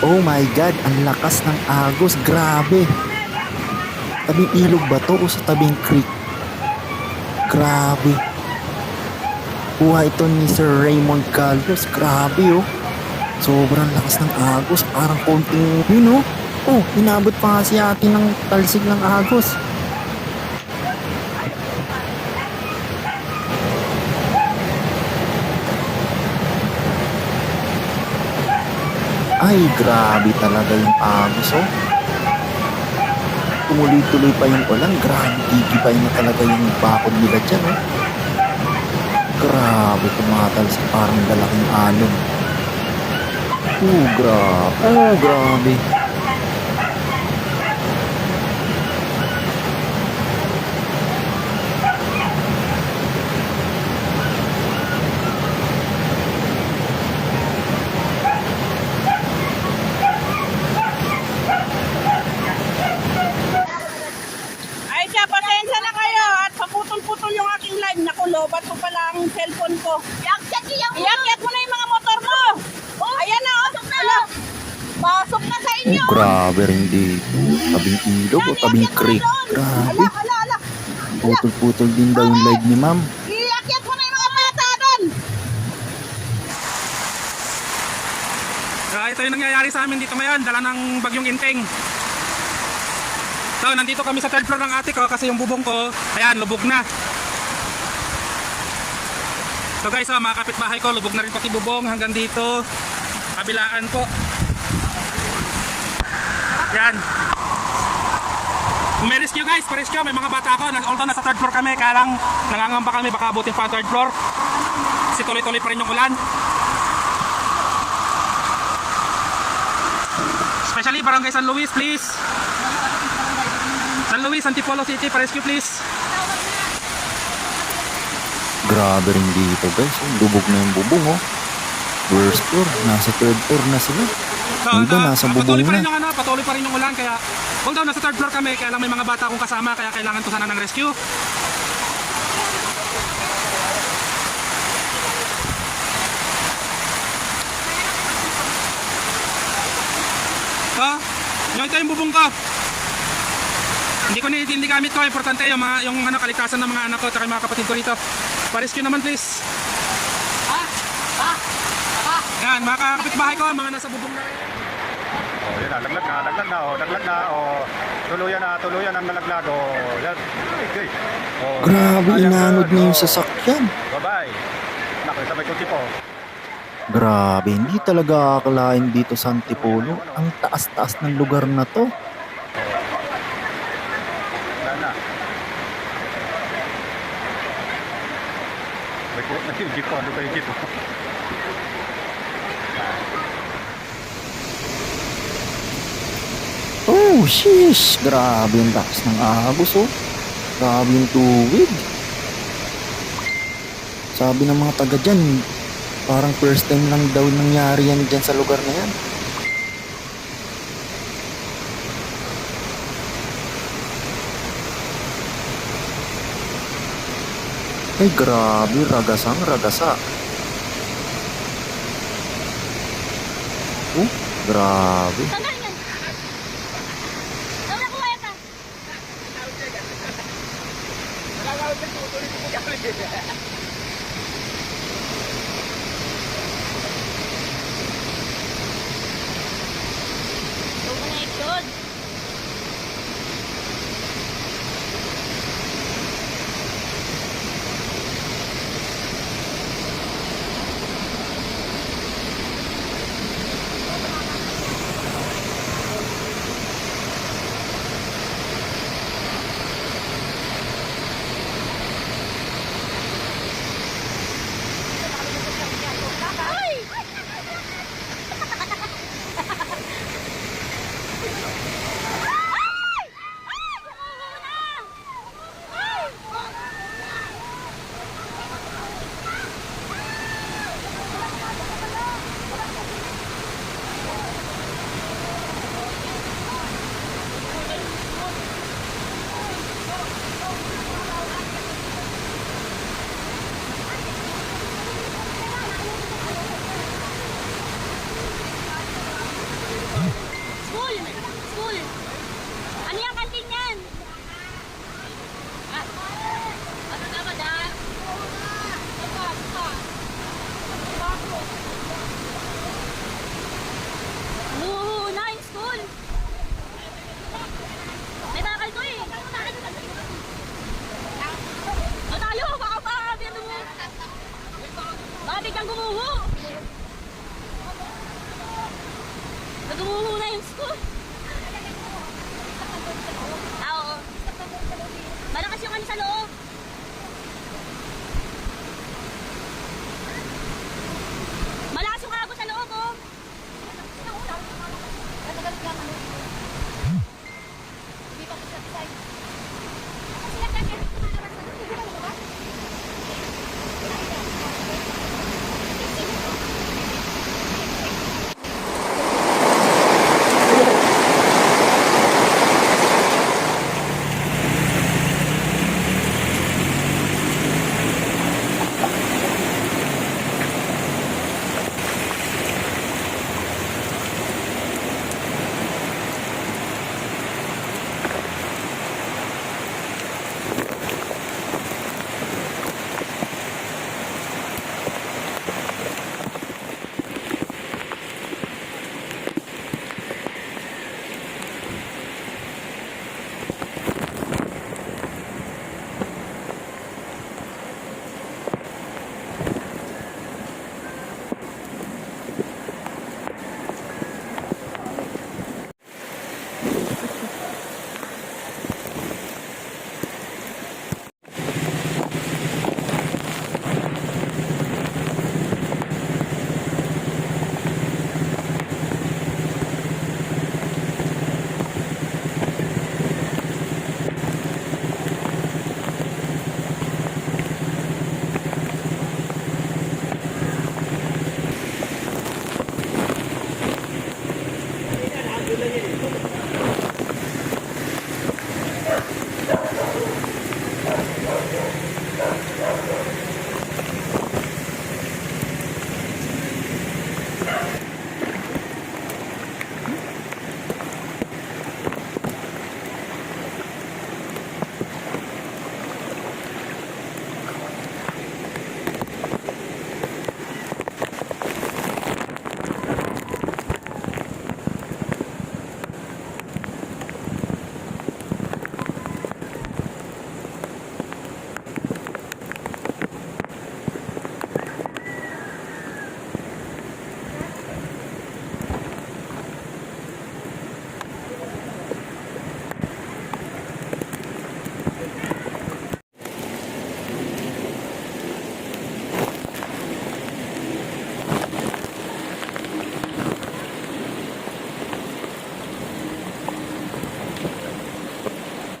Oh my God, ang lakas ng agos. Grabe. Tabing ilog ba to o sa tabing creek? Grabe. Kuha ito ni Sir Raymond Calvers. Grabe oh. Sobrang lakas ng agos. Parang konting, yun oh. Oh, inabot pa nga si ate ng talsik ng agos. Ay, grabe talaga yung agos oh. Tumuloy-tuloy pa yung ulan. Grabe, gigibay na talaga yung bakod nila dyan oh. Grabe, tumatalsik parang dalaking alon. Oh, grabe. Oh, grabe. Ay siya, pasensya na kayo at paputol-putol yung aking live. Naku, lobat ko pala ang ko. Yakyak iyak mo! Iyakyat mo na yung mga motor mo! Ayan na, oh. Ala, Pasok na sa inyo! Oh, grabe rin dito. Tabing ilog o tabing creek. Grabe. Ala, ala, ala. Putol-putol din daw yung live ni ma'am. Iyakyat mo na yung mga bata doon! Ah, ito yung nangyayari sa amin dito ngayon, dala ng bagyong inteng. So, nandito kami sa third floor ng ate ko kasi yung bubong ko, ayan, lubog na. So guys, oh, mga kapitbahay ko, lubog na rin pati bubong hanggang dito. Kabilaan po. Yan. May rescue guys, pa-rescue, may mga bata ako. Although nasa third floor kami, kaya lang nangangamba kami, baka abutin pa third floor. Kasi tuloy-tuloy pa rin yung ulan. Especially Barangay San Luis, please. San Luis, Antipolo City, pa-rescue please. Grabe rin dito guys. Lubog na yung bubong oh. First floor. Nasa third floor na sila. Yung iba nasa bubong patuloy pa rin na. yung ano, patuloy pa rin yung ulan kaya although nasa third floor kami, kaya lang may mga bata akong kasama kaya kailangan ko sana ng rescue. Ha? Ito yung bubong ko. Hindi ko ni hindi gamit ko, importante yung mga yung ano kaligtasan ng mga anak ko at yung mga kapatid ko rito. Pa-rescue naman please. Yan, mga kapitbahay ko, mga nasa bubong na rin. Oh, yan na, laglag na, laglag na, oh, laglag na, oh, tuluyan na, tuluyan ang nalaglag, oh, yan. Ay, okay. Oh, Grabe, inanod na yung oh. sasakyan. Bye-bye. Naku, sabay ko tipo. Grabe, hindi talaga akalain dito sa Antipolo. Ang taas-taas ng lugar na to. May kuha na yung tipo, ano ba yung? Oh, sheesh. Grabe yung lakas ng agos, oh. Grabe yung tuwid. Sabi ng mga taga dyan, parang first time lang daw nangyari yan dyan sa lugar na yan. Ay, grabe. Ragasang ragasa. Oh, grabe. Tanggal yan!